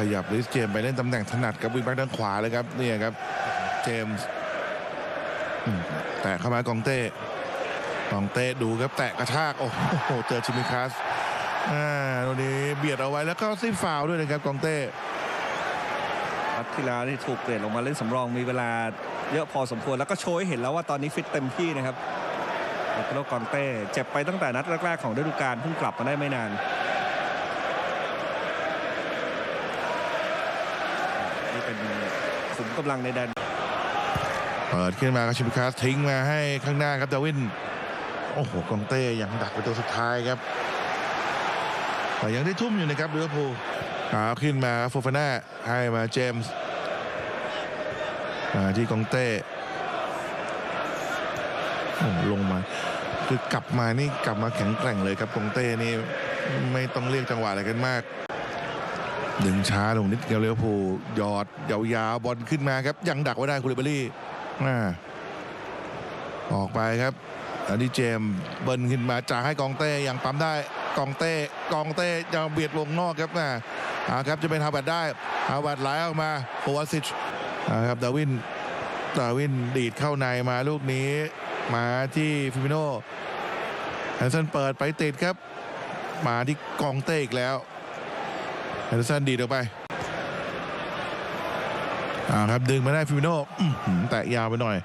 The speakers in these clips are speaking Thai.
ขยับลิสเจมไปเล่นตำแหน่งถนัดกับวิงแบ็กด้านขวาเลยครับเนี่ยครับ เจมส์แตะเข้ามากองเต้กองเต้ดูครับแตะกระชากโอ้โหเจอชิมิคัสอ่าตรงนี้เบียดเอาไว้แล้วก็ซิฟาวด้วยนะครับกองเต้นัดที่แล้วที่ถูกเปลี่ยนลงมาเล่นสำรองมีเวลาเยอะพอสมควรแล้วก็โชว์ให้เห็นแล้วว่าตอนนี้ฟิตเต็มที่นะครับเอกโลกอนเต้เจ็บไปตั้งแต่นัดแรกๆของฤดูกาลเพิ่งกลับมาได้ไม่นาน นี่เป็นขุมกำลังในแดนเปิดขึ้นมาครับชิมิคัสทิ้งมาให้ข้างหน้าครับดาวิน โอ้โหกองเต้ยังดักเป็นตัวสุดท้ายครับ แต่ยังได้ทุ่มอยู่นะครับเรือพูลเอาขึ้นมาโฟฟาน่าให้มาเจมส์มาที่กองเต้ลงมา คือกลับมานี่กลับมาแข็งแกร่งเลยครับกองเต้นี่ไม่ต้องเรียกจังหวะอะไรกันมาก ดึงช้าลงนิดเดียวเลี้ยวภูหยอดยาวๆบอลขึ้นมาครับ ยังดักไว้ได้คูลิบารี่อออกไปครับอันนี้เจมส์เบิ้ลขึ้นมาจ่ายให้กองเต้ยังปั๊มได้กองเต้กองเต้ยังเบียดวงนอกครับนะอาครับจะเป็นฮาวเวิร์ดได้ฮาวเวิร์ดไหลออกมาโควาซิชอ่าครับดาวินดาวินดีดเข้าในมาลูกนี้ มาที่ฟิมิโนแฮนเซนเปิดไปติดครับ มาที่กองเต้อีกแล้ว แฮนเดอร์สันดีดออกไปอ่าครับดึงมาได้ฟิมิโน่อื้อหือแตะยาวไปหน่อย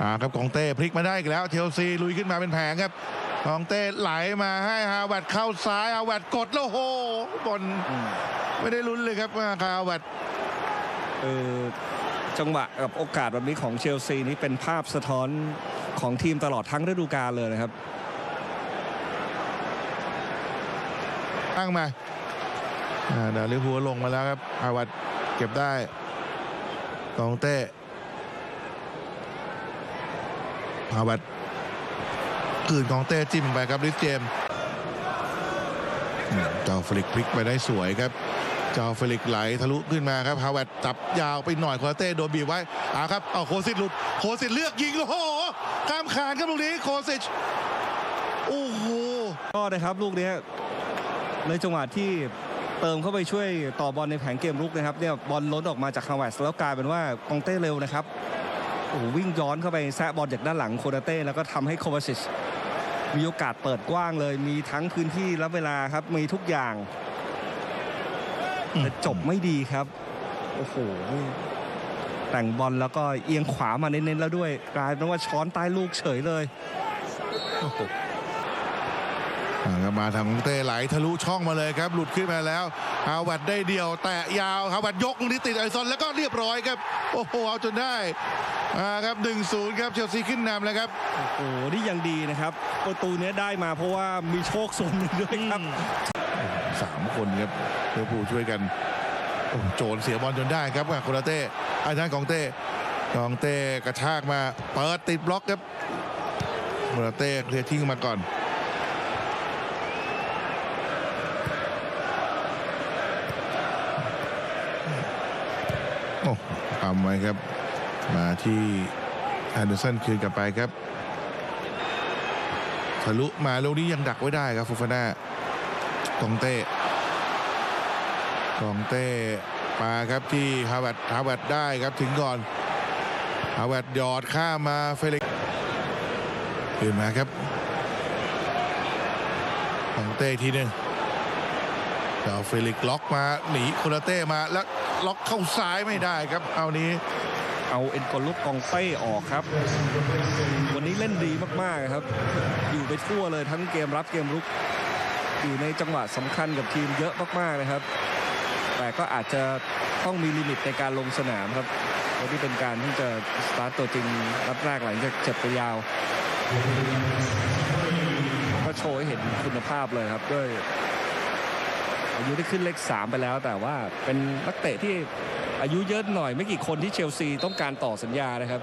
อ่าครับกองเต้พลิกมาได้อีกแล้วเชลซีลุยขึ้นมาเป็นแผงครับกองเต้ไหลมาให้ฮาวเวิร์ดเข้าซ้ายฮาวเวิร์ดกดแล้วโหบอลไม่ได้ลุ้นเลยครับว่าฮาวเวิร์ดเออจังหวะกับโอกาสแบบนี้ของเชลซีนี่เป็นภาพสะท้อนของทีมตลอดทั้งฤดูกาลเลยนะครับตั้งมาอ่า เดี๋ยวลิเวอร์พูลลงมาแล้วครับฮาวเวิร์ดเก็บได้กองเต้ฮาวเวิร์ดคืนกองเต้จิ้มไปครับลิสเจมเจ้าฟลิกพลิกไปได้สวยครับเจ้าเฟลิกไหลทะลุขึ้นมาครับฮาวเวิร์ดจับยาวไปหน่อยโคาเต้โดนบีบไว้อาครับเอาโคสิตหลุดโคสิตเลือกยิงโอ้โหข้ามคานครับลูกนี้โคสิตโอ้โหก็นะครับลูกนี้ในจังหวะที่ เติมเข้าไปช่วยต่อบอลในแผงเกมรุกนะครับเนี่ยบอลล้นออกมาจากคาวัสแล้วกลายเป็นว่ากองเต้เร็วนะครับโอ้วิ่งย้อนเข้าไปแซะบอลจากด้านหลังโคนาเต้แล้วก็ทำให้โควาซิชมีโอกาสเปิดกว้างเลย มีทั้งพื้นที่และเวลาครับมีทุกอย่างแต่จบไม่ดีครับโอ้โหแต่งบอลแล้วก็เอียงขวามาเน้นๆแล้วด้วย กลายเป็นว่าช้อนใต้ลูกเฉยเลยโอ้โห อ่าครับมาทางเต้ไหลทะลุช่องมาเลยครับ หลุดขึ้นมาแล้วฮาวเวิร์ดได้เดี่ยว แตะยาวฮาวเวิร์ดยกลูกนี้ติดไอซอนแล้วก็เรียบร้อยครับ โอ้โหเอาจนได้อ่าครับ1-0ครับเชลซีขึ้นนำแล้วครับ โอ้โหนี่ยังดีนะครับ ประตูเนี้ยได้มาเพราะว่ามีโชคส่วนหนึ่งด้วยครับสามคนครับเพื่อผู้ช่วยกันโอ้โจนเสียบอลจนได้ครับโคนาเต้ไอ้ท่านกองเต้กองเต้กระชากมา เปิดติดบล็อกครับโคนาเต้เคลียร์ทิ้งมาก่อน โอ้ทำไว้ครับ มาที่แอนเดอร์สันคืนกลับไปครับทะลุมาลูกนี้ยังดักไว้ได้ครับฟูฟาน่ากองเต้กองเต้มาครับที่ฮาวเวิร์ดฮาวเวิร์ดได้ครับถึงก่อนฮาวเวิร์ดหยอดข้ามมาเฟลิกซ์ขึ้นมาครับกองเต้ทีหนึ่งเจ้าเฟลิกล็อกมาหนีโคนาเต้มาแล้ว ล็อกเข้าซ้ายไม่ได้ครับ เอานี้ เอาเอ็นกอลุกกองเต้ออกครับ วันนี้เล่นดีมากๆครับ อยู่ไปทั่วเลยทั้งเกมรับเกมรุก อยู่ในจังหวะสำคัญกับทีมเยอะมากๆนะครับ แต่ก็อาจจะต้องมีลิมิตในการลงสนามครับเพราะที่เป็นการที่จะสตาร์ตตัวจริงรับแรกหลังจากเจ็บไปยาว ก็โชว์ให้เห็นคุณภาพเลยครับด้วย อายุได้ขึ้นเลข 3 ไปแล้ว แต่ว่าเป็นนักเตะที่อายุเยอะหน่อยไม่กี่คนที่เชลซีต้องการต่อสัญญานะครับ